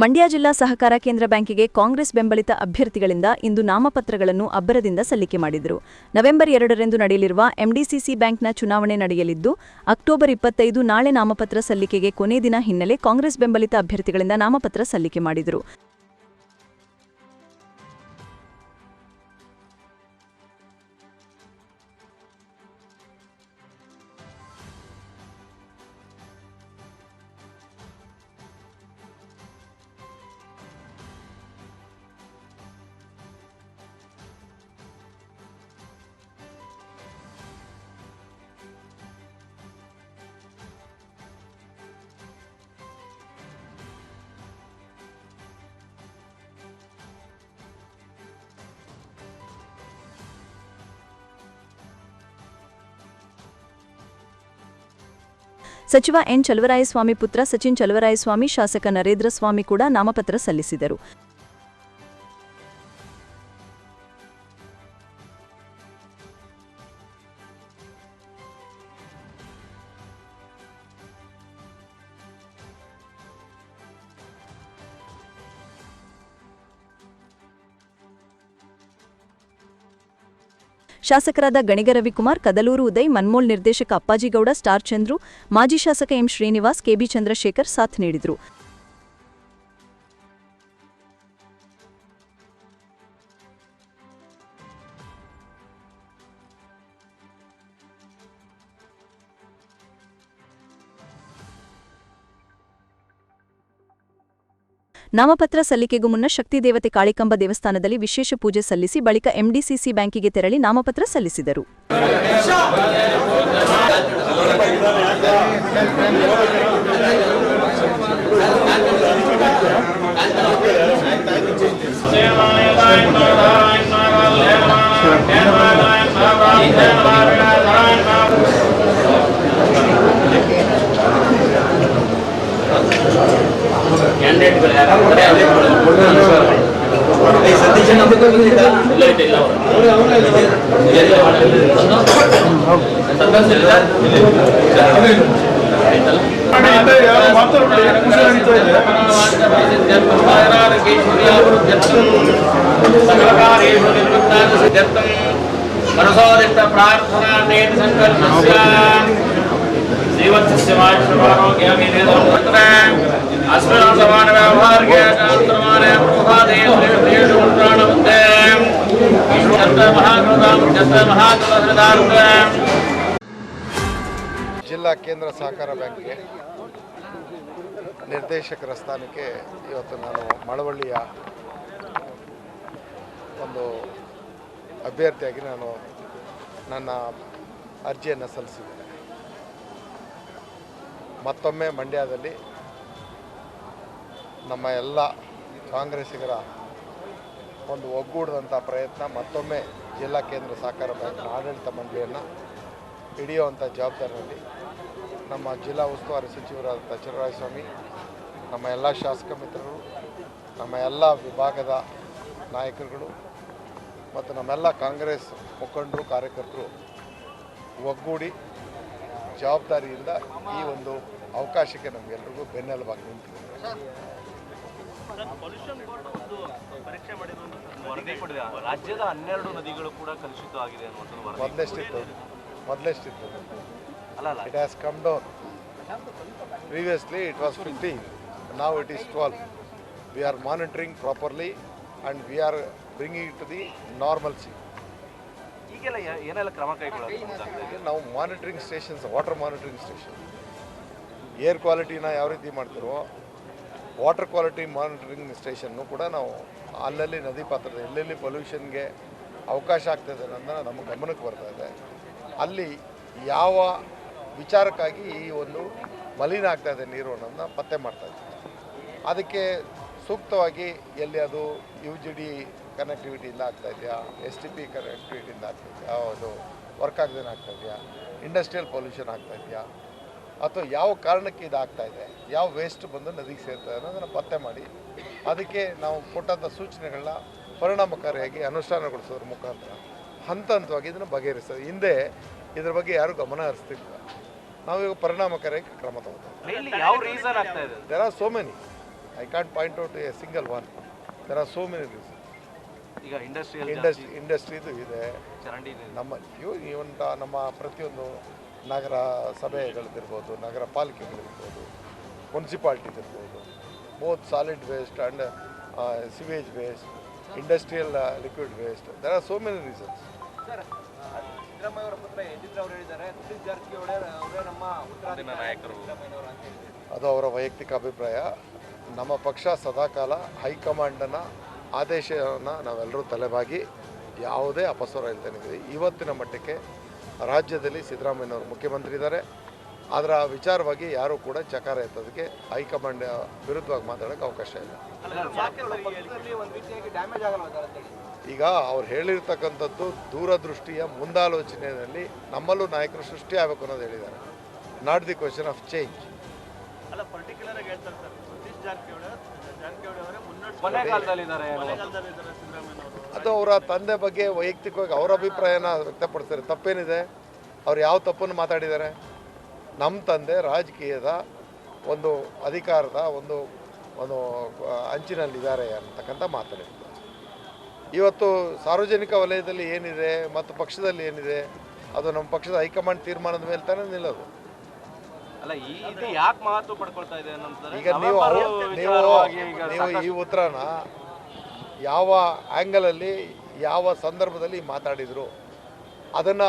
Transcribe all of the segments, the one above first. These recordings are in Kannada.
ಮಂಡ್ಯ ಜಿಲ್ಲಾ ಸಹಕಾರ ಕೇಂದ್ರ ಬ್ಯಾಂಕಿಗೆ ಕಾಂಗ್ರೆಸ್ ಬೆಂಬಲಿತ ಅಭ್ಯರ್ಥಿಗಳಿಂದ ಇಂದು ನಾಮಪತ್ರಗಳನ್ನು ಅಬ್ಬರದಿಂದ ಸಲ್ಲಿಕೆ ಮಾಡಿದರು. ನವೆಂಬರ್ ಎರಡರಂದು ನಡೆಯಲಿರುವ ಎಂಡಿಸಿಸಿ ಬ್ಯಾಂಕ್ನ ಚುನಾವಣೆ ನಡೆಯಲಿದ್ದು, ಅಕ್ಟೋಬರ್ ಇಪ್ಪತ್ತೈದು ನಾಳೆ ನಾಮಪತ್ರ ಸಲ್ಲಿಕೆಗೆ ಕೊನೆ ದಿನ ಹಿನ್ನೆಲೆ ಕಾಂಗ್ರೆಸ್ ಬೆಂಬಲಿತ ಅಭ್ಯರ್ಥಿಗಳಿಂದ ನಾಮಪತ್ರ ಸಲ್ಲಿಕೆ ಮಾಡಿದರು. ಸಚಿವ ಎನ್. ಚಲುವರಾಯಸ್ವಾಮಿ ಪುತ್ರ ಸಚಿನ್ ಚಲುವರಾಯಸ್ವಾಮಿ ಶಾಸಕ ನರೇಂದ್ರ ಸ್ವಾಮಿ ಕೂಡ ನಾಮಪತ್ರ ಸಲ್ಲಿಸಿದರು. ಶಾಸಕರಾದ ಗಣಿಗ ರವಿಕುಮಾರ್, ಕದಲೂರು ಉದಯ್, ಮನ್ಮೋಲ್ ನಿರ್ದೇಶಕ ಅಪ್ಪಾಜಿಗೌಡ, ಸ್ಟಾರ್ ಚಂದ್ರು, ಮಾಜಿ ಶಾಸಕ ಎಂ ಶ್ರೀನಿವಾಸ್ ಕೆಬಿ ಚಂದ್ರಶೇಖರ್ ಸಾಥ್ ನೀಡಿದರು. ನಾಮಪತ್ರ ಸಲ್ಲಿಕೆಗೂ ಮುನ್ನ ಶಕ್ತಿ ದೇವತೆ ಕಾಳಿಕಂಬ ದೇವಸ್ಥಾನದಲ್ಲಿ ವಿಶೇಷ ಪೂಜೆ ಸಲ್ಲಿಸಿ ಬಳಿಕ ಎಂಡಿಸಿಸಿ ಬ್ಯಾಂಕಿಗೆ ತೆರಳಿ ನಾಮಪತ್ರ ಸಲ್ಲಿಸಿದರು. ಇಲ್ಲ మనసోదిష్ట ప్రార్థనా నేతి సంకల్పస్య జీవత్స్య వాచ్యమారోగ్యమేదో తత్ర అస్మిన్ సమాన వ్యవహార్య శాస్త్రమానే ప్రసాదే ప్రేషు ಜಿಲ್ಲಾ ಕೇಂದ್ರ ಸಹಕಾರ ಬ್ಯಾಂಕ್ಗೆ ನಿರ್ದೇಶಕರ ಸ್ಥಾನಕ್ಕೆ ಇವತ್ತು ನಾನು ಮಳವಳ್ಳಿಯ ಒಂದು ಅಭ್ಯರ್ಥಿಯಾಗಿ ನಾನು ನನ್ನ ಅರ್ಜಿಯನ್ನು ಸಲ್ಲಿಸಿದ್ದೇನೆ. ಮತ್ತೊಮ್ಮೆ ಮಂಡ್ಯದಲ್ಲಿ ನಮ್ಮ ಎಲ್ಲ ಕಾಂಗ್ರೆಸ್ಸಿಗರ ಒಂದು ಒಗ್ಗೂಡಿದಂಥ ಪ್ರಯತ್ನ ಮತ್ತೊಮ್ಮೆ ಜಿಲ್ಲಾ ಕೇಂದ್ರ ಸಹಕಾರ ಬ್ಯಾಂಕ್ನ ಆಡಳಿತ ಮಂಡಳಿಯನ್ನು ಹಿಡಿಯುವಂಥ ಜವಾಬ್ದಾರಿಯಲ್ಲಿ ನಮ್ಮ ಜಿಲ್ಲಾ ಉಸ್ತುವಾರಿ ಸಚಿವರಾದಂಥ ಸ್ವಾಮಿ ನಮ್ಮ ಎಲ್ಲ ಶಾಸಕ ಮಿತ್ರರು, ನಮ್ಮ ಎಲ್ಲ ವಿಭಾಗದ ನಾಯಕರುಗಳು ಮತ್ತು ನಮ್ಮೆಲ್ಲ ಕಾಂಗ್ರೆಸ್ ಮುಖಂಡರು, ಕಾರ್ಯಕರ್ತರು ಒಗ್ಗೂಡಿ ಜವಾಬ್ದಾರಿಯಿಂದ ಈ ಒಂದು ಅವಕಾಶಕ್ಕೆ ನಮಗೆಲ್ರಿಗೂ ಬೆನ್ನೆಲುಬಾಗಿ ನಿಂತಿದೆ ವರದಿ ರಾಜ್ಯದ ಹನ್ನೆರಡು ನದಿಗಳು ಕೂಡ ಕಲುಷಿತವಾಗಿದೆ ಅನ್ನುವಂಥದ್ದು ವರದಿ. ಮೊದಲೆಷ್ಟಿತ್ತು? ಮೊದಲೆಷ್ಟಿತ್ತು? ಅಲ್ಲ ಅಲ್ಲ. It has come down previously it was 15. ನಾವು it is 12. We are monitoring properly and we are bringing it to the normalcy. ಈಗೆಲ್ಲ ಏನೆಲ್ಲ ಕ್ರಮ ಕೈಗೊಳ್ಳೋದು ನಾವು monitoring stations water monitoring station air ಕ್ವಾಲಿಟಿನ ಯಾವ ರೀತಿ ಮಾಡ್ತಿರೋ ವಾಟರ್ ಕ್ವಾಲಿಟಿ ಮಾನಿಟರಿಂಗ್ ಸ್ಟೇಷನ್ನು ಕೂಡ ನಾವು ಅಲ್ಲಲ್ಲಿ ನದಿ ಪಾತ್ರದ ಎಲ್ಲೆಲ್ಲಿ ಪೊಲ್ಯೂಷನ್ಗೆ ಅವಕಾಶ ಆಗ್ತದೆ ಅನ್ನೋದನ್ನ ನಮ್ಮ ಗಮನಕ್ಕೆ ಬರ್ತಾ ಇದೆ. ಅಲ್ಲಿ ಯಾವ ವಿಚಾರಕ್ಕಾಗಿ ಈ ಒಂದು ಮಲಿನ ಆಗ್ತಾ ಇದೆ ನೀರು ಅನ್ನೋದನ್ನ ಪತ್ತೆ ಮಾಡ್ತಾ ಇದ್ದೀವಿ ಅದಕ್ಕೆ ಸೂಕ್ತವಾಗಿ ಎಲ್ಲಿ ಅದು ಯು ಜಿ ಡಿ ಕನೆಕ್ಟಿವಿಟಿಯಿಂದ ಆಗ್ತಾ ಇದೆಯಾ? ಎಸ್ ಟಿ ಪಿ ಕನೆಕ್ಟಿವಿಟಿಯಿಂದ ಆಗ್ತಾ ಇದೆಯಾ? ಅದು ವರ್ಕ್ ಆಗದೇನೆ ಆಗ್ತಾ ಇದೆಯಾ? ಇಂಡಸ್ಟ್ರಿಯಲ್ ಪೊಲ್ಯೂಷನ್ ಆಗ್ತಾ ಇದೆಯಾ? ಅಥವಾ ಯಾವ ಕಾರಣಕ್ಕೆ ಇದಾಗ್ತಾ ಇದೆ ಯಾವ ವೇಸ್ಟ್ ಬಂದು ನದಿಗೆ ಸೇರ್ತದೆ ಅನ್ನೋದನ್ನು ಪತ್ತೆ ಮಾಡಿ. ಅದಕ್ಕೆ ನಾವು ಕೊಟ್ಟಂಥ ಸೂಚನೆಗಳನ್ನ ಪರಿಣಾಮಕಾರಿಯಾಗಿ ಅನುಷ್ಠಾನಗೊಳಿಸೋದ್ರ ಮುಖಾಂತರ ಹಂತ ಹಂತವಾಗಿ ಇದನ್ನು ಬಗೆಹರಿಸ್ತದೆ ಹಿಂದೆ ಇದ್ರ ಬಗ್ಗೆ ಯಾರೂ ಗಮನ ಹರಿಸ್ತಿಲ್ಲ ನಾವೀಗ ಪರಿಣಾಮಕಾರಿಯಾಗಿ ಕ್ರಮ ತಗೋತೀವಿ there are so many I can't point out a single one there are so many reason ಈಗ ಇಂಡಸ್ಟ್ರಿಯಲ್ ಇಂಡಸ್ಟ್ರಿ ಇಂಡಸ್ಟ್ರಿದು ಇದೆ. ನಮ್ಮ ಇವು ಇವನ್ ನಮ್ಮ ಪ್ರತಿಯೊಂದು ನಗರ ಸಭೆಗಳದ್ದಿರ್ಬೋದು ನಗರ ಪಾಲಿಕೆಗಳಿರ್ಬೋದು ಮುನ್ಸಿಪಾಲ್ಟಿದಿರ್ಬೋದು both solid waste and sewage waste industrial liquid waste there are so many reasons ಅದು ಅವರ ವೈಯಕ್ತಿಕ ಅಭಿಪ್ರಾಯ. ನಮ್ಮ ಪಕ್ಷ ಸದಾಕಾಲ ಹೈಕಮಾಂಡನ ಆದೇಶವನ್ನು ನಾವೆಲ್ಲರೂ ತಲೆಬಾಗಿ ಯಾವುದೇ ಅಪಸ್ವರ ಹೇಳ್ತಾನೆ ಇವತ್ತಿನ ಮಟ್ಟಕ್ಕೆ ರಾಜ್ಯದಲ್ಲಿ ಸಿದ್ದರಾಮಯ್ಯನವರು ಮುಖ್ಯಮಂತ್ರಿ ಇದ್ದಾರೆ ಅದರ ವಿಚಾರವಾಗಿ ಯಾರೂ ಕೂಡ ಚಕಾರ ಎತ್ತೋದಕ್ಕೆ ಹೈಕಮಾಂಡ್ ವಿರುದ್ಧವಾಗಿ ಮಾತಾಡೋಕ್ಕೆ ಅವಕಾಶ ಇಲ್ಲ. ಜಾರಕಿಹೊಳಿ ಪಕ್ಷದಲ್ಲಿ ಒಂದು ರೀತಿಯಾಗಿ ಡ್ಯಾಮೇಜ್ ಆಗಲ್ಲ ಅಂತ ಈಗ ಅವ್ರು ಹೇಳಿರ್ತಕ್ಕಂಥದ್ದು ದೂರದೃಷ್ಟಿಯ ಮುಂದಾಲೋಚನೆಯಲ್ಲಿ ನಮ್ಮಲ್ಲೂ ನಾಯಕರು ಸೃಷ್ಟಿ ಆಗಬೇಕು ಅನ್ನೋದು ಹೇಳಿದ್ದಾರೆ. Not the question of change Jarkiholi Jarkiholi ಅವರೇ ಮುನ್ನಡೆ ಸಿದ್ದರಾಮಯ್ಯ ಅವರು ಅದು ಅವರ ತಂದೆ ಬಗ್ಗೆ ವೈಯಕ್ತಿಕವಾಗಿ ಅವರ ಅಭಿಪ್ರಾಯನ ವ್ಯಕ್ತಪಡಿಸ್ತಾರೆ ತಪ್ಪೇನಿದೆ? ಅವ್ರು ಯಾವ ತಪ್ಪನ್ನು ಮಾತಾಡಿದ್ದಾರೆ? ನಮ್ಮ ತಂದೆ ರಾಜಕೀಯದ ಒಂದು ಅಧಿಕಾರದ ಒಂದು ಒಂದು ಅಂಚಿನಲ್ಲಿದ್ದಾರೆ ಅಂತಕ್ಕಂಥ ಮಾತಾಡಿದ್ದಾರೆ ಇವತ್ತು ಸಾರ್ವಜನಿಕ ವಲಯದಲ್ಲಿ ಏನಿದೆ ಮತ್ತು ಪಕ್ಷದಲ್ಲಿ ಏನಿದೆ ಅದು ನಮ್ಮ ಪಕ್ಷದ ಹೈಕಮಾಂಡ್ ತೀರ್ಮಾನದ ಮೇಲೆ ತಾನೇ ನಿಲ್ಲೋದು. ಈಗ ನೀವು ನೀವು ಈ ಉತ್ತರನ ಯಾವ ಆ್ಯಂಗಲಲ್ಲಿ ಯಾವ ಸಂದರ್ಭದಲ್ಲಿ ಮಾತಾಡಿದರು ಅದನ್ನು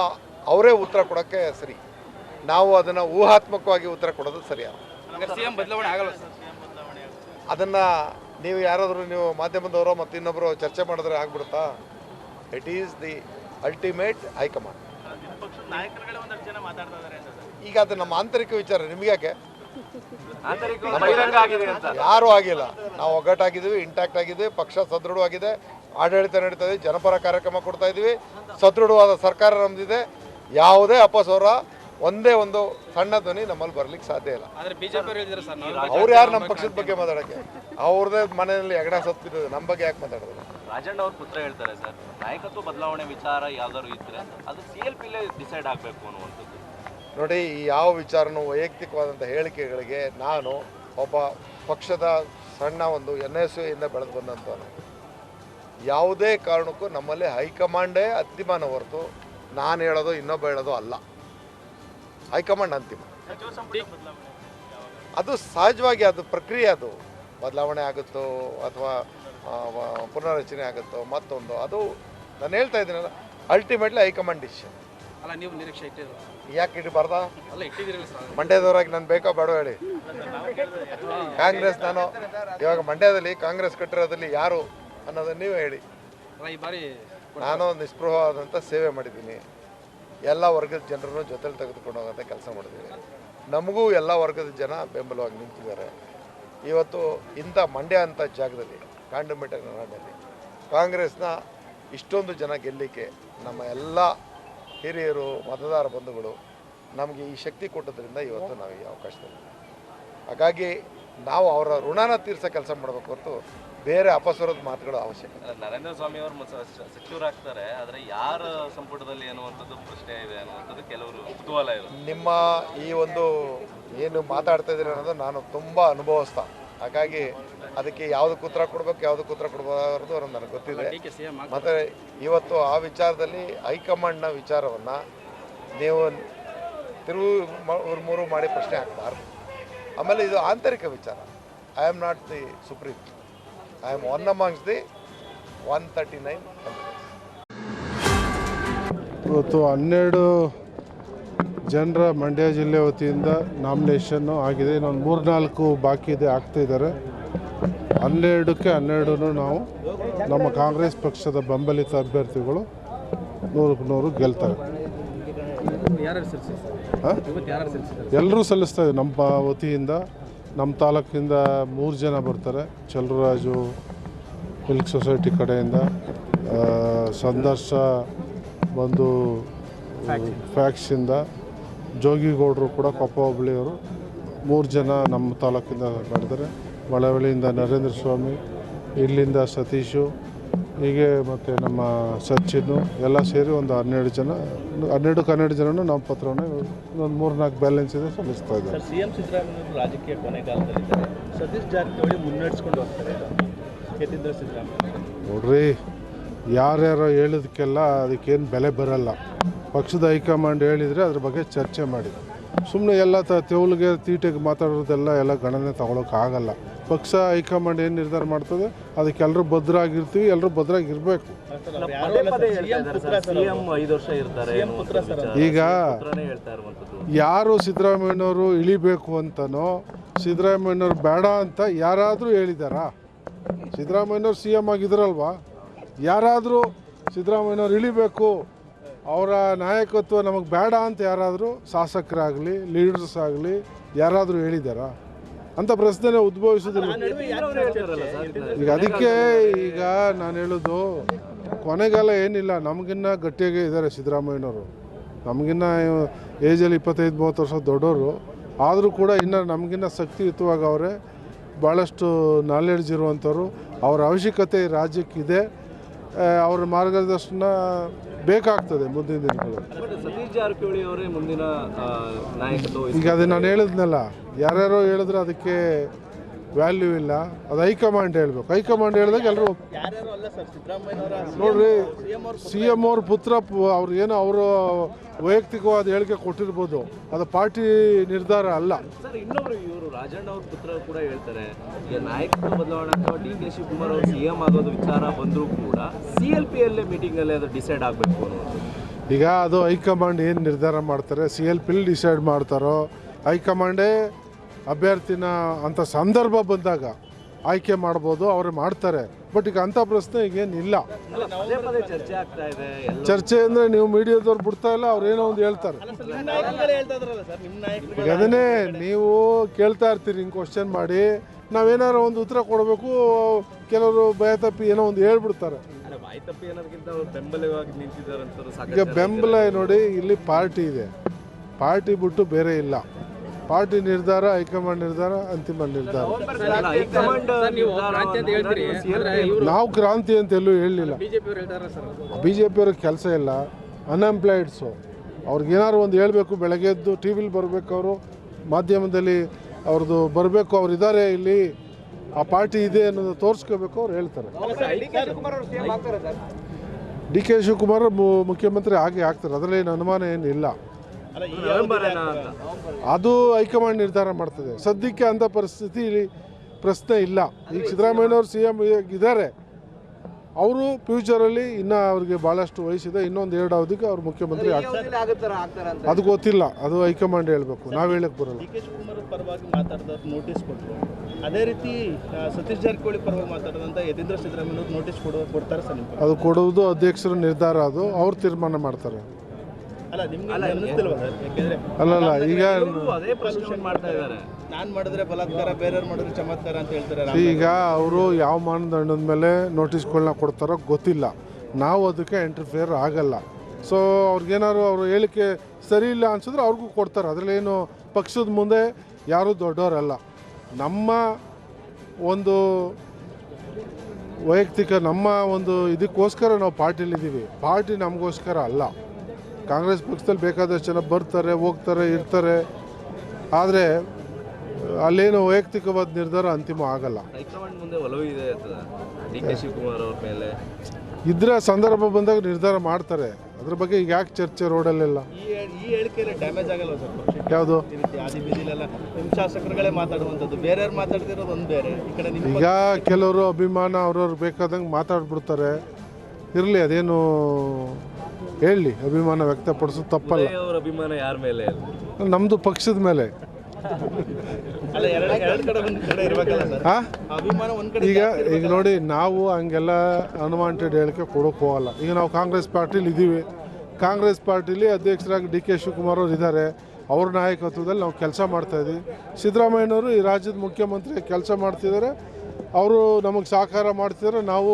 ಅವರೇ ಉತ್ತರ ಕೊಡೋಕ್ಕೆ ಸರಿ. ನಾವು ಅದನ್ನು ಊಹಾತ್ಮಕವಾಗಿ ಉತ್ತರ ಕೊಡೋದು ಸರಿಯಲ್ಲ ಸಿಎಂ ಬದಲಾವಣೆ ಆಗಲ್ಲ ಸರ್. ಅದನ್ನು ನೀವು ಯಾರಾದರೂ ನೀವು ಮಾಧ್ಯಮದವರು ಮತ್ತು ಇನ್ನೊಬ್ಬರು ಚರ್ಚೆ ಮಾಡಿದ್ರೆ ಆಗ್ಬಿಡುತ್ತಾ? It is the ultimate high command ನಿಮ್ಮ ಪಕ್ಷದ ನಾಯಕರುಗಳೇ ಒಂದಷ್ಟು ಜನ ಮಾತಾಡ್ತಾ ಇದ್ದಾರೆ ಅಂತ ಸರ್. ಈಗ ಅದು ನಮ್ಮ ಆಂತರಿಕ ವಿಚಾರ ಅಂತ ಯಾರೂ ಆಗಿಲ್ಲ. ನಾವು ಒಗ್ಗಟ್ಟಾಗಿದ್ದೀವಿ ಇಂಟ್ಯಾಕ್ಟ್ ಆಗಿದ್ದೀವಿ ಪಕ್ಷ ಸದೃಢವಾಗಿದೆ ಆಡಳಿತ ನಡೀತಾ ಇದೆ ಜನಪರ ಕಾರ್ಯಕ್ರಮ ಕೊಡ್ತಾ ಇದ್ದೀವಿ. ಸದೃಢವಾದ ಸರ್ಕಾರ ನಮ್ದಿದೆ. ಯಾವುದೇ ಅಪಸ್ವರ ಒಂದೇ ಒಂದು ಸಣ್ಣ ಧ್ವನಿ ನಮ್ಮಲ್ಲಿ ಬರ್ಲಿಕ್ಕೆ ಸಾಧ್ಯ ಇಲ್ಲ. ಅವ್ರು ಯಾರು ನಮ್ಮ ಪಕ್ಷದ ಬಗ್ಗೆ ಮಾತಾಡೋಕ್ಕೆ? ಅವ್ರದೇ ಮನೆಯಲ್ಲಿ ಹೆಗಡ ಸತ್ತಿದ್ದು ನಮ್ಮ ಬಗ್ಗೆ ಯಾಕೆ ಮಾತಾಡೋದು? ರಾಜಣ್ಣ ಅವ್ರ ಪುತ್ರ ಹೇಳ್ತಾರೆ ಸರ್ ನಾಯಕತ್ವ ಬದಲಾವಣೆ ವಿಚಾರ ಯಾವ್ದಾದ್ರು ಇದ್ರೆ ಅದು ಸಿ ಎಲ್ ಪಿಲೇ ಡಿಸೈಡ್ ಆಗಬೇಕು ಅನ್ನುವಂಥದ್ದು. ನೋಡಿ, ಈ ಯಾವ ವಿಚಾರನೂ ವೈಯಕ್ತಿಕವಾದಂಥ ಹೇಳಿಕೆಗಳಿಗೆ ನಾನು ಒಬ್ಬ ಪಕ್ಷದ ಸಣ್ಣ ಒಂದು ಎನ್ ಎಸ್ ಇಂದ ಬೆಳೆದು ಬಂದಂಥವನು. ಯಾವುದೇ ಕಾರಣಕ್ಕೂ ನಮ್ಮಲ್ಲಿ ಹೈಕಮಾಂಡೇ ಅಂತಿಮನ ಹೊರತು ನಾನು ಹೇಳೋದು, ಇನ್ನೊಬ್ಬ ಹೇಳೋದು ಅಲ್ಲ. ಹೈಕಮಾಂಡ್ ಅಂತಿಮ. ಅದು ಸಹಜವಾಗಿ ಅದು ಪ್ರಕ್ರಿಯೆ ಅದು. ಬದಲಾವಣೆ ಆಗುತ್ತೋ ಅಥವಾ ಪುನರ್ರಚನೆ ಆಗುತ್ತೋ ಮತ್ತೊಂದು, ಅದು ನಾನು ಹೇಳ್ತಾ ಇದ್ದೀನಲ್ಲ ಅಲ್ಟಿಮೇಟ್ಲಿ ಹೈಕಮಾಂಡ್ ಡಿಸಿಷನ್ ಅಲ್ಲ ನೀವು ನಿರೀಕ್ಷೆ ಇಟ್ಟಿದ್ರು ಯಾಕೆ ಇಡಬಾರ್ದ? ಅಲ್ಲ ಇಟ್ಟಿದ್ದೀರಲ್ಲ ಸರ್ ಮಂಡ್ಯದವರಾಗಿ ನಾನು ಬೇಕೋ ಬೇಡ ಹೇಳಿ. ಕಾಂಗ್ರೆಸ್ ನಾನು ಇವಾಗ ಮಂಡ್ಯದಲ್ಲಿ ಕಾಂಗ್ರೆಸ್ ಕಟ್ಟಿರೋದಲ್ಲಿ ಯಾರು ಅನ್ನೋದನ್ನ ನೀವು ಹೇಳಿ. ಅಲ್ಲ ಈ ಬಾರಿ ನಾನು ನಿಸ್ಪೃಹವಾದಂಥ ಸೇವೆ ಮಾಡಿದ್ದೀನಿ. ಎಲ್ಲ ವರ್ಗದ ಜನರನ್ನು ಜೊತೆಲಿ ತೆಗೆದುಕೊಂಡು ಹೋಗೋಂಥ ಕೆಲಸ ಮಾಡಿದ್ದೀನಿ. ನಮಗೂ ಎಲ್ಲ ವರ್ಗದ ಜನ ಬೆಂಬಲವಾಗಿ ನಿಂತಿದ್ದಾರೆ. ಇವತ್ತು ಇಂಥ ಮಂಡ್ಯ ಅಂತ ಜಾಗದಲ್ಲಿ ಕಾಂಡಮಿಟ ನಾಡಿನಲ್ಲಿ ಕಾಂಗ್ರೆಸ್ನ ಇಷ್ಟೊಂದು ಜನ ಗೆಲ್ಲಲಿಕ್ಕೆ ನಮ್ಮ ಎಲ್ಲ ಹಿರಿಯರು ಮತದಾರ ಬಂಧುಗಳು ನಮಗೆ ಈ ಶಕ್ತಿ ಕೊಟ್ಟದ್ರಿಂದ ಇವತ್ತು ನಾವು ಈ ಅವಕಾಶದಲ್ಲಿ ಹಾಗಾಗಿ ನಾವು ಅವರ ಋಣನ ತೀರ್ಸೋ ಕೆಲಸ ಮಾಡಬೇಕು ಹೊರತು ಬೇರೆ ಅಪಸ್ವರದ ಮಾತುಗಳು ಅವಶ್ಯಕ ನರೇಂದ್ರ ಸ್ವಾಮಿ ಅವರು ಸಚಿವರಾಗ್ತಾರೆ ಆದರೆ ಯಾರ ಸಂಪುಟದಲ್ಲಿ ಅನ್ನುವಂಥದ್ದು ಪ್ರಶ್ನೆ ಇದೆ ಅನ್ನುವಂಥದ್ದು ಕೆಲವರು ಕುತೂಹಲ ಇದೆ ನಿಮ್ಮ ಈ ಒಂದು ಏನು ಮಾತಾಡ್ತಾ ಇದ್ದೀರಿ ಅನ್ನೋದು ನಾನು ತುಂಬ ಅನುಭವಸ್ಥ ಹಾಗಾಗಿ ಅದಕ್ಕೆ ಯಾವುದಕ್ಕೆ ಉತ್ತರ ಕೊಡ್ಬೇಕು ಯಾವುದಕ್ಕೆ ಉತ್ತರ ಕೊಡಬಾರ್ದು ಅನ್ನೋದು ನನಗೆ ಗೊತ್ತಿದೆ. ಮತ್ತೆ ಇವತ್ತು ಆ ವಿಚಾರದಲ್ಲಿ ಹೈಕಮಾಂಡ್ನ ವಿಚಾರವನ್ನು ನೀವು ತಿರುವು ಮ- ಮೂರು ಮಾಡಿ ಪ್ರಶ್ನೆ ಹಾಕ್ಬಾರ್ದು. ಆಮೇಲೆ ಇದು ಆಂತರಿಕ ವಿಚಾರ. I am not the supreme I am one amongst the one thirty nine ಇವತ್ತು ಹನ್ನೆರಡು ಜನರ ಮಂಡ್ಯ ಜಿಲ್ಲೆ ವತಿಯಿಂದ ನಾಮಿನೇಷನ್ನು ಆಗಿದೆ. ಇನ್ನೊಂದು ಮೂರ್ನಾಲ್ಕು ಬಾಕಿ ಇದೆ ಆಗ್ತಿದ್ದಾರೆ ಹನ್ನೆರಡಕ್ಕೆ ಹನ್ನೆರಡು ನಾವು ನಮ್ಮ ಕಾಂಗ್ರೆಸ್ ಪಕ್ಷದ ಬೆಂಬಲಿತ ಅಭ್ಯರ್ಥಿಗಳು ನೂರಕ್ಕೆ ನೂರು ಗೆಲ್ತಾರೆ. ಎಲ್ಲರೂ ಸಲ್ಲಿಸ್ತಾ ಇದ್ದೀವಿ ನಮ್ಮ ವತಿಯಿಂದ, ನಮ್ಮ ತಾಲೂಕಿಂದ ಮೂರು ಜನ ಬರ್ತಾರೆ. ಚಲರಾಜು ಮಿಲ್ಕ್ ಸೊಸೈಟಿ ಕಡೆಯಿಂದ ಸಂದರ್ಶ ಬಂದು ಫ್ಯಾಕ್ಸಿಂದ ಜೋಗಿಗೌಡರು ಕೂಡ ಕೊಪ್ಪ ಹೋಬಳಿಯವರು. ಮೂರು ಜನ ನಮ್ಮ ತಾಲೂಕಿಂದ ಮಾಡಿದ್ದಾರೆ ಮಳವಳ್ಳಿಯಿಂದ ನರೇಂದ್ರ ಸ್ವಾಮಿ ಇಲ್ಲಿಂದ ಸತೀಶು ಹೀಗೆ ಮತ್ತು ನಮ್ಮ ಸಚಿನ್ನು ಎಲ್ಲ ಸೇರಿ ಒಂದು ಹನ್ನೆರಡು ಜನ ಹನ್ನೆರಡು ಹನ್ನೆರಡು ಜನನೂ ನಮ್ಮ ಪತ್ರವನ್ನು ಒಂದು ಮೂರು ನಾಲ್ಕು ಬ್ಯಾಲೆನ್ಸ್ ಇದೆ ಸಲ್ಲಿಸ್ತಾ ಇದ್ದಾರೆ. ಸರ್ ಸಿಎಂ ಸಿದ್ದರಾಮಯ್ಯ ರಾಜಕೀಯ ಕೊನೆಗಾಲದಲ್ಲಿದ್ದಾರೆ ಸತೀಶ್ ಜಾರಕಿಹೊಳಿ ಮುನ್ನಡೆಸ್ಕೊಂಡು ಹೋಗ್ತಾರೆ. ನೋಡ್ರಿ ಯಾರ್ಯಾರೋ ಹೇಳಿದಕ್ಕೆಲ್ಲ ಅದಕ್ಕೇನು ಬೆಲೆ ಬರಲ್ಲ. ಪಕ್ಷದ ಹೈಕಮಾಂಡ್ ಹೇಳಿದರೆ ಅದ್ರ ಬಗ್ಗೆ ಚರ್ಚೆ ಮಾಡಿ. ಸುಮ್ಮನೆ ಎಲ್ಲ ತ ತೆವಲಿಗೆ ತೀಟೆಗೆ ಮಾತಾಡೋದೆಲ್ಲ ಎಲ್ಲ ಗಣನೆ ತಗೊಳಕ್ಕಾಗಲ್ಲ. ಪಕ್ಷ ಹೈಕಮಾಂಡ್ ಏನು ನಿರ್ಧಾರ ಮಾಡ್ತದೆ? ಅದಕ್ಕೆ ಎಲ್ಲರೂ ಭದ್ರಾಗಿರ್ತೀವಿ ಎಲ್ಲರೂ ಭದ್ರಾಗಿರ್ಬೇಕು. ಈಗ ಯಾರು ಸಿದ್ದರಾಮಯ್ಯನವರು ಇಳಿಬೇಕು ಅಂತನೋ, ಸಿದ್ದರಾಮಯ್ಯನವ್ರು ಬೇಡ ಅಂತ ಯಾರಾದರೂ ಹೇಳಿದಾರಾ? ಸಿದ್ದರಾಮಯ್ಯನವ್ರು ಸಿ ಎಂ ಆಗಿದ್ರಲ್ವಾ? ಯಾರಾದರೂ ಸಿದ್ದರಾಮಯ್ಯನವ್ರು ಇಳಿಬೇಕು ಅವರ ನಾಯಕತ್ವ ನಮಗೆ ಬೇಡ ಅಂತ ಯಾರಾದರೂ ಶಾಸಕರಾಗಲಿ ಲೀಡರ್ಸ್ ಆಗಲಿ ಯಾರಾದರೂ ಹೇಳಿದ್ದಾರಾ ಅಂತ ಪ್ರಶ್ನೆ ಉದ್ಭವಿಸೋದಿಲ್ಲ. ಹೇಳ್ತಾರಲ್ಲ ಈಗ ಅದಕ್ಕೆ ಈಗ ನಾನು ಹೇಳೋದು ಕೊನೆಗಾಲ ಏನಿಲ್ಲ ನಮಗಿನ್ನ ಗಟ್ಟಿಯಾಗೇ ಇದ್ದಾರೆ ಸಿದ್ದರಾಮಯ್ಯನವರು. ನಮಗಿನ್ನ ಏಜಲ್ಲಿ ಇಪ್ಪತ್ತೈದು ಮೂವತ್ತು ವರ್ಷ ದೊಡ್ಡವರು ಆದರೂ ಕೂಡ ಇನ್ನು ನಮಗಿನ್ನ ಶಕ್ತಿಯುತವಾಗಿ ಅವರೇ ಭಾಳಷ್ಟು ನಾಲೆಡ್ಜ್ ಇರುವಂಥವ್ರು. ಅವರ ಅವಶ್ಯಕತೆ ರಾಜ್ಯಕ್ಕಿದೆ. ಅವರ ಮಾರ್ಗದರ್ಶನ ಬೇಕಾಗ್ತದೆ ಮುಂದಿನ ದಿನಗಳಲ್ಲಿ ಈಗ ಅದೇ ನಾನು ಹೇಳಿದ್ನಲ್ಲ ಯಾರ್ಯಾರೋ ಹೇಳಿದ್ರೆ ಅದಕ್ಕೆ ವ್ಯಾಲ್ಯೂ ಇಲ್ಲ. ಅದು ಹೈಕಮಾಂಡ್ ಹೇಳ್ಬೇಕು. ಹೈಕಮಾಂಡ್ ಹೇಳಿದಾಗ ಎಲ್ಲರೂ ನೋಡ್ರಿ ಸಿ ಎಂ ಅವ್ರ ಪುತ್ರ ಅವ್ರು ಏನೋ ಅವರು ವೈಯಕ್ತಿಕವಾದ ಹೇಳಿಕೆ ಕೊಟ್ಟಿರ್ಬೋದು. ಅದು ಪಾರ್ಟಿ ನಿರ್ಧಾರ ಅಲ್ಲ. ಇನ್ನೊಬ್ರು ಇವರು ರಾಜಣ್ಣ ಅವ್ರ ಪುತ್ರ ಕೂಡ ಹೇಳ್ತಾರೆ ಈಗ ನಾಯಕತ್ವ ಬದಲಾವಣೆ ಅಥವಾ ಡಿ ಕೆ ಶಿವಕುಮಾರ್ ಅವರು ಸಿ ಎಂ ಆಗೋದು ವಿಚಾರ ಬಂದರೂ ಕೂಡ ಸಿ ಎಲ್ ಪಿ ಅಲ್ಲೇ ಮೀಟಿಂಗಲ್ಲೇ ಅದು ಡಿಸೈಡ್ ಆಗಬೇಕು ಈಗ ಅದು ಹೈಕಮಾಂಡ್ ಏನು ನಿರ್ಧಾರ ಮಾಡ್ತಾರೆ? ಸಿ ಎಲ್ ಪಿಲ್ ಡಿಸೈಡ್ ಮಾಡ್ತಾರೋ? ಹೈಕಮಾಂಡೇ ಅಭ್ಯರ್ಥಿನ ಅಂಥ ಸಂದರ್ಭ ಬಂದಾಗ ಆಯ್ಕೆ ಮಾಡ್ಬೋದು, ಅವ್ರು ಮಾಡ್ತಾರೆ. ಬಟ್ ಈಗ ಅಂಥ ಪ್ರಶ್ನೆ ಈಗೇನಿಲ್ಲ. ಚರ್ಚೆ ಅಂದರೆ ನೀವು ಮೀಡಿಯಾದವ್ರು ಬಿಡ್ತಾ ಇಲ್ಲ, ಅವ್ರು ಏನೋ ಒಂದು ಹೇಳ್ತಾರೆ. ಈಗ ಅದನ್ನೇ ನೀವು ಕೇಳ್ತಾ ಇರ್ತೀರಿ, ಹಿಂಗೆ ಕ್ವಶನ್ ಮಾಡಿ. ನಾವೇನಾರ ಒಂದು ಉತ್ತರ ಕೊಡಬೇಕು, ಕೆಲವರು ಭಯ ತಪ್ಪಿ ಏನೋ ಒಂದು ಹೇಳ್ಬಿಡ್ತಾರೆ. ಅಂತ ಈಗ ಬೆಂಬಲ ನೋಡಿ, ಇಲ್ಲಿ ಪಾರ್ಟಿ ಇದೆ. ಪಾರ್ಟಿ ಬಿಟ್ಟು ಬೇರೆ ಇಲ್ಲ. ಪಾರ್ಟಿ ನಿರ್ಧಾರ ಹೈಕಮಾಂಡ್ ನಿರ್ಧಾರ ಅಂತಿಮ ನಿರ್ಧಾರ. ನಾವು ಕ್ರಾಂತಿ ಅಂತ ಎಲ್ಲೂ ಹೇಳಲಿಲ್ಲ. ಬಿ ಜೆ ಪಿಯವ್ರಿಗೆ ಕೆಲಸ ಇಲ್ಲ. ಅನ್ಎಂಪ್ಲಾಯ್ಡ್ಸು ಅವ್ರಿಗೇನಾದ್ರು ಒಂದು ಹೇಳಬೇಕು ಬೆಳಗ್ಗೆ ಎದ್ದು ಟಿ ವಿಲಿ ಬರಬೇಕು ಅವರು ಮಾಧ್ಯಮದಲ್ಲಿ ಅವ್ರದ್ದು ಬರಬೇಕು ಅವ್ರು ಇದ್ದಾರೆ ಇಲ್ಲಿ ಆ ಪಾರ್ಟಿ ಇದೆ ಅನ್ನೋದು ತೋರಿಸ್ಕೋಬೇಕು ಅವ್ರು ಹೇಳ್ತಾರೆ. ಡಿ ಕೆ ಶಿವಕುಮಾರ್ ಅವರು ಸಿಎಂ ಆಗ್ತಾರೆ ಸರ್ ಡಿ ಕೆ ಶಿವಕುಮಾರ್ ಮು- ಮುಖ್ಯಮಂತ್ರಿ ಆಗಿ ಆಗ್ತಾರೆ ಅದರಲ್ಲಿ ಏನು ಅನುಮಾನ ಏನಿಲ್ಲ. ಅದು ಹೈಕಮಾಂಡ್ ನಿರ್ಧಾರ ಮಾಡ್ತದೆ. ಸದ್ಯಕ್ಕೆ ಅಂಥ ಪರಿಸ್ಥಿತಿ ಪ್ರಶ್ನೆ ಇಲ್ಲ. ಈಗ ಸಿದ್ದರಾಮಯ್ಯನವರು ಸಿ ಎಂ ಇದ್ದಾರೆ. ಅವರು ಫ್ಯೂಚರಲ್ಲಿ ಇನ್ನೂ ಅವ್ರಿಗೆ ಭಾಳಷ್ಟು ವಯಸ್ಸಿದೆ. ಇನ್ನೊಂದು ಎರಡು ಅವಧಿಗೆ ಅವ್ರು ಮುಖ್ಯಮಂತ್ರಿ ಆಗ್ತಾರೆ. ಅದು ಗೊತ್ತಿಲ್ಲ. ಅದು ಹೈಕಮಾಂಡ್ ಹೇಳಬೇಕು. ನಾವು ಹೇಳಕ್ಕೆ ಬರಲ್ಲ. ಡಿ ಕೆ ಶಿವಕುಮಾರ್ ಪರವಾಗಿ ಮಾತಾಡಿದ ನೋಟಿಸ್ ಕೊಟ್ಟರು ಅದೇ ರೀತಿ ಸತೀಶ್ ಜಾರಕಿಹೊಳಿ ಪರವಾಗಿ ಯತೀಂದ್ರ ಸಿದ್ದರಾಮಯ್ಯ ನೋಟಿಸ್ ಕೊಡೋ ಕೊಡ್ತಾರೆ ಸರ್ ಅದು ಕೊಡುವುದು ಅಧ್ಯಕ್ಷರ ನಿರ್ಧಾರ ಅದು. ಅವ್ರು ತೀರ್ಮಾನ ಮಾಡ್ತಾರೆ. ಅಲ್ಲಲ್ಲ ಈಗ ಇವ್ರು ಅದೇ ಪ್ರಶ್ನೆ ಮಾಡ್ತಾ ಇದ್ದಾರೆ. ನಾನ್ ಮಾಡಿದ್ರೆ ಬಲಾತ್ಕಾರ ಬೇರೆಯವ್ರು ಮಾಡಿದ್ರೆ ಚಮತ್ಕಾರ ಅಂತ ಹೇಳ್ತಾರೆ ಈಗ ಅವರು ಯಾವ ಮಾನದಂಡದ ಮೇಲೆ ನೋಟಿಸ್ಗಳನ್ನ ಕೊಡ್ತಾರೋ ಗೊತ್ತಿಲ್ಲ. ನಾವು ಅದಕ್ಕೆ ಇಂಟರ್ಫಿಯರ್ ಆಗಲ್ಲ. ಸೊ ಅವ್ರಿಗೇನಾದ್ರು ಅವ್ರ ಹೇಳಿಕೆ ಸರಿ ಇಲ್ಲ ಅನ್ಸಿದ್ರೆ ಅವ್ರಿಗೂ ಕೊಡ್ತಾರೆ. ಅದರಲ್ಲೇನು ಪಕ್ಷದ ಮುಂದೆ ಯಾರೂ ದೊಡ್ಡವರಲ್ಲ. ನಮ್ಮ ಒಂದು ವೈಯಕ್ತಿಕ ನಮ್ಮ ಒಂದು ಇದಕ್ಕೋಸ್ಕರ ನಾವು ಪಾರ್ಟಿಲಿದ್ದೀವಿ ಪಾರ್ಟಿ ನಮಗೋಸ್ಕರ ಅಲ್ಲ. ಕಾಂಗ್ರೆಸ್ ಪಕ್ಷದಲ್ಲಿ ಬೇಕಾದಷ್ಟು ಜನ ಬರ್ತಾರೆ ಹೋಗ್ತಾರೆ ಇರ್ತಾರೆ. ಆದರೆ ಅಲ್ಲೇನು ವೈಯಕ್ತಿಕವಾದ ನಿರ್ಧಾರ ಅಂತಿಮ ಆಗಲ್ಲ. ಇದ್ರ ಸಂದರ್ಭ ಬಂದಾಗ ನಿರ್ಧಾರ ಮಾಡ್ತಾರೆ. ಅದ್ರ ಬಗ್ಗೆ ಈಗ ಯಾಕೆ ಚರ್ಚೆ ರೋಡಲ್ಲೆಲ್ಲ? ಯಾವುದು? ಈಗ ಕೆಲವರು ಅಭಿಮಾನ ಅವ್ರವ್ರು ಬೇಕಾದಂಗೆ ಮಾತಾಡ್ಬಿಡ್ತಾರೆ. ಇರಲಿ ಅದೇನು ಹೇಳಿ ಅಭಿಮಾನ ವ್ಯಕ್ತಪಡಿಸೋದು ತಪ್ಪಲ್ಲ. ಅವ್ರ ಅಭಿಮಾನ ಯಾರ ಮೇಲೆ ನಮ್ಮದು ಪಕ್ಷದ ಮೇಲೆ. ಈಗ ಈಗ ನೋಡಿ ನಾವು ಹಂಗೆಲ್ಲ ಅನ್ವಾಂಟೆಡ್ ಹೇಳಿಕೆ ಕೊಡೋಕೆ ಹೋಗಲ್ಲ. ಈಗ ನಾವು ಕಾಂಗ್ರೆಸ್ ಪಾರ್ಟಿಲಿ ಇದ್ದೀವಿ ಕಾಂಗ್ರೆಸ್ ಪಾರ್ಟಿಲಿ ಅಧ್ಯಕ್ಷರಾಗಿ ಡಿ ಕೆ ಶಿವಕುಮಾರ್ ಅವರು ಇದ್ದಾರೆ. ಅವ್ರ ನಾಯಕತ್ವದಲ್ಲಿ ನಾವು ಕೆಲಸ ಮಾಡ್ತಾಯಿದ್ದೀವಿ ಸಿದ್ದರಾಮಯ್ಯನವರು ಈ ರಾಜ್ಯದ ಮುಖ್ಯಮಂತ್ರಿ ಕೆಲಸ ಮಾಡ್ತಿದ್ದಾರೆ. ಅವರು ನಮಗೆ ಸಹಕಾರ ಮಾಡ್ತಿದ್ದಾರೆ. ನಾವು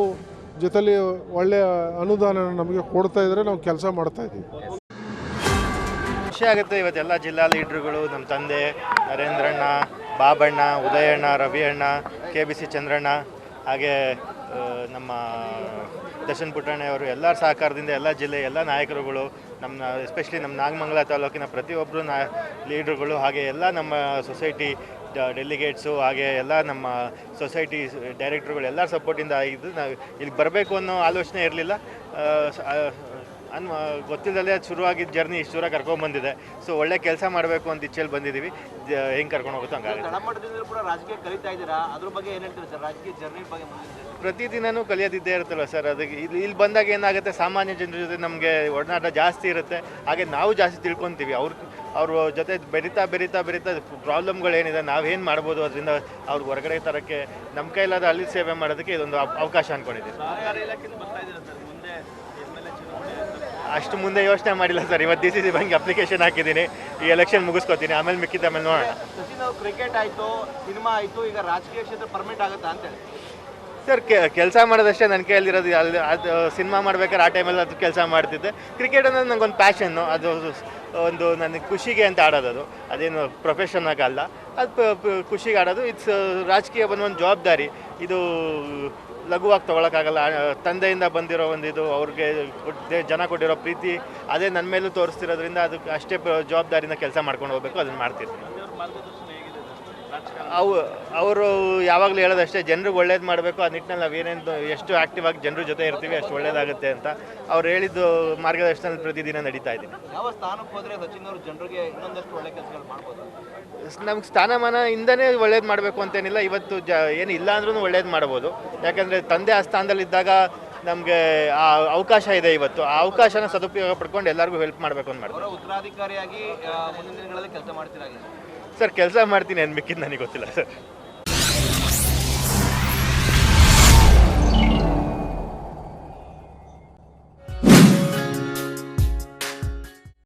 ಜೊತೆಲಿ ಒಳ್ಳೆಯ ಅನುದಾನ ನಮಗೆ ಕೊಡ್ತಾ ಇದ್ದರೆ ನಾವು ಕೆಲಸ ಮಾಡ್ತಾಯಿದ್ದೀವಿ ಖುಷಿ ಆಗುತ್ತೆ ಇವತ್ತೆಲ್ಲ ಜಿಲ್ಲಾ ಲೀಡ್ರುಗಳು, ನಮ್ಮ ತಂದೆ Narendranna, Babanna, Udayanna, Raviyanna K B C Chandranna, ಹಾಗೆ ನಮ್ಮ ದರ್ಶನ್ ಪುಟ್ಟಣ್ಣ ಅವರು ಎಲ್ಲರ ಸಹಕಾರದಿಂದ ಎಲ್ಲ ಜಿಲ್ಲೆ ಎಲ್ಲ ನಾಯಕರುಗಳು ನಮ್ಮ ಎಸ್ಪೆಷಲಿ ನಮ್ಮ ನಾಗಮಂಗಲ ತಾಲೂಕಿನ ಪ್ರತಿಯೊಬ್ಬರು ನಾ ಲೀಡ್ರುಗಳು ಹಾಗೆ ಎಲ್ಲ ನಮ್ಮ ಸೊಸೈಟಿ ಡೆಲಿಗೇಟ್ಸು ಹಾಗೆ ಎಲ್ಲ ನಮ್ಮ ಸೊಸೈಟಿ ಡೈರೆಕ್ಟ್ರುಗಳು ಎಲ್ಲರ ಸಪೋರ್ಟಿಂದ ಆಗಿದ್ದು ನಾವು ಇಲ್ಲಿ ಬರಬೇಕು ಅನ್ನೋ ಆಲೋಚನೆ ಇರಲಿಲ್ಲ. ಅನ್ ಗೊತ್ತಿಲ್ಲದೆ ಶುರುವಾಗಿದ್ದ ಜರ್ನಿ ಇಷ್ಟು ದೂರ ಕರ್ಕೊಂಡ್ಬಂದಿದೆ ಸೊ ಒಳ್ಳೆ ಕೆಲಸ ಮಾಡಬೇಕು ಅಂತ ಇಚ್ಛೆಯಲ್ಲಿ ಬಂದಿದ್ದೀವಿ ಹೆಂಗೆ ಕರ್ಕೊಂಡು ಹೋಗುತ್ತೋ ಹಂಗಾಗಿ ತಳಮಟ್ಟದಿಂದ ಕೂಡ ರಾಜಕೀಯ ಕಲಿತಾ ಇದ್ದೀರಾ? ಅದ್ರ ಬಗ್ಗೆ ಏನು ಹೇಳ್ತೀರಾ ಸರ್? ರಾಜಕೀಯ ಜರ್ನಿ ಬಗ್ಗೆ ಮುಂದಿನ ಪ್ರತಿದಿನನೂ ಕಲಿಯೋದಿದ್ದೇ ಇರುತ್ತಲ್ಲ ಸರ್? ಅದಕ್ಕೆ ಇಲ್ಲಿ ಇಲ್ಲಿ ಬಂದಾಗ ಏನಾಗುತ್ತೆ? ಸಾಮಾನ್ಯ ಜನರ ಜೊತೆ ನಮಗೆ ಒಡನಾಟ ಜಾಸ್ತಿ ಇರುತ್ತೆ. ಹಾಗೆ ನಾವು ಜಾಸ್ತಿ ತಿಳ್ಕೊತೀವಿ. ಅವ್ರ ಅವ್ರ ಜೊತೆ ಬೆರಿತಾ ಬೆರಿತಾ ಬೆರಿತಾ ಪ್ರಾಬ್ಲಮ್ಗಳೇನಿದೆ ನಾವೇನು ಮಾಡ್ಬೋದು ಅದರಿಂದ ಅವ್ರಿಗೆ ಹೊರಗಡೆ ತರೋಕ್ಕೆ ನಮ್ಮ ಕೈಲಾದ ಅಲ್ಲಿ ಸೇವೆ ಮಾಡೋದಕ್ಕೆ ಇದೊಂದು ಅವ್- ಅವಕಾಶ ಅಂದ್ಕೊಂಡಿದ್ದೀನಿ ಅಷ್ಟು ಮುಂದೆ ಯೋಚನೆ ಮಾಡಿಲ್ಲ ಸರ್. ಇವತ್ತು D C C bank application ಹಾಕಿದ್ದೀನಿ. ಈ ಎಲೆಕ್ಷನ್ ಮುಗಿಸ್ಕೊತೀನಿ. ಆಮೇಲೆ ಮಿಕ್ಕಿದ ಆಮೇಲೆ ನೋಡೋಣ. ಸಚಿನ್ ಅವ್ರು ಕ್ರಿಕೆಟ್ ಆಯಿತು ಸಿನಿಮಾ ಆಯಿತು ಈಗ ರಾಜಕೀಯ ಕ್ಷೇತ್ರ ಪರ್ಮಿಟ್ ಆಗುತ್ತಾ ಅಂತೇಳಿ ಸರ್ ಕೆಲಸ ಮಾಡೋದಷ್ಟೇ ನನ್ನ ಕೈಯಲ್ಲಿರೋದು. ಅಲ್ಲಿ ಅದು ಸಿನಿಮಾ ಮಾಡ್ಬೇಕಾದ್ರೆ ಆ ಟೈಮಲ್ಲಿ ಅದು ಕೆಲಸ ಮಾಡ್ತಿದ್ದೆ. ಕ್ರಿಕೆಟ್ ಅನ್ನೋದು ನನಗೊಂದು ಪ್ಯಾಷನ್ನು ಅದು ಒಂದು ನನಗೆ ಖುಷಿಗೆ ಅಂತ ಆಡೋದು ಅದು. ಅದೇನು ಪ್ರೊಫೆಷನ್ ಆಗಲ್ಲ. ಅದು ಖುಷಿಗೆ ಆಡೋದು. ಇಟ್ಸ್ ರಾಜಕೀಯ ಬಂದ ಒಂದು ಜವಾಬ್ದಾರಿ. ಇದು ಲಘುವಾಗಿ ತೊಗೊಳಕ್ಕಾಗಲ್ಲ. ತಂದೆಯಿಂದ ಬಂದಿರೋ ಒಂದು ಇದು, ಅವ್ರಿಗೆ ಜನ ಕೊಟ್ಟಿರೋ ಪ್ರೀತಿ, ಅದೇ ನನ್ನ ಮೇಲೂ ತೋರಿಸ್ತಿರೋದ್ರಿಂದ ಅದಕ್ಕೆ ಅಷ್ಟೇ ಜವಾಬ್ದಾರಿಯಿಂದ ಕೆಲಸ ಮಾಡ್ಕೊಂಡು ಹೋಗ್ಬೇಕು, ಅದನ್ನು ಮಾಡ್ತಿರ್ತೀನಿ. ಅವು ಅವರು ಯಾವಾಗಲೂ ಹೇಳೋದಷ್ಟೇ ಜನರಿಗೆ ಒಳ್ಳೇದು ಮಾಡಬೇಕು ಆ ನಿಟ್ಟಿನಲ್ಲಿ ನಾವು ಏನೇನು ಎಷ್ಟು ಆಕ್ಟಿವ್ ಆಗಿ ಜನರ ಜೊತೆ ಇರ್ತೀವಿ ಅಷ್ಟು ಒಳ್ಳೇದಾಗುತ್ತೆ ಅಂತ ಅವ್ರು ಹೇಳಿದ್ದು ಮಾರ್ಗದರ್ಶನದಲ್ಲಿ ಪ್ರತಿದಿನ ನಡೀತಾ ಇದ್ದೀನಿ ಯಾವ ಸ್ಥಾನಕ್ಕೆ ಹೋದ್ರೆ ಸಚಿನ್ ಅವರು ಜನರಿಗೆ ಇನ್ನೊಂದಷ್ಟು ಒಳ್ಳೆ ಕೆಲಸಗಳು ಮಾಡ್ಬೋದು? ನಮ್ಗೆ ಸ್ಥಾನಮಾನ ಇಂದನೇ ಒಳ್ಳೇದು ಮಾಡಬೇಕು ಅಂತೇನಿಲ್ಲ ಇವತ್ತು ಜ ಏನು ಇಲ್ಲ ಅಂದ್ರೂ ಒಳ್ಳೇದು ಮಾಡ್ಬೋದು. ಯಾಕಂದರೆ ತಂದೆ ಆ ಸ್ಥಾನದಲ್ಲಿದ್ದಾಗ ನಮಗೆ ಆ ಅವಕಾಶ ಇದೆ ಇವತ್ತು. ಆ ಅವಕಾಶನ ಸದುಪಯೋಗ ಪಡ್ಕೊಂಡು ಎಲ್ಲರಿಗೂ ಹೆಲ್ಪ್ ಮಾಡಬೇಕು ಅಂತ ಮಾಡ್ತಾರೆ ಉತ್ತರಾಧಿಕಾರಿಯಾಗಿ ಮುಂದಿನ ದಿನಗಳಲ್ಲಿ ಕೆಲಸ ಮಾಡ್ತೀರಾಗಿ ಸರ್ ಕೆಲಸ ಮಾಡ್ತೀನಿ ಅನ್ಬೇಕಿದ್ ನನಗೆ ಗೊತ್ತಿಲ್ಲ ಸರ್.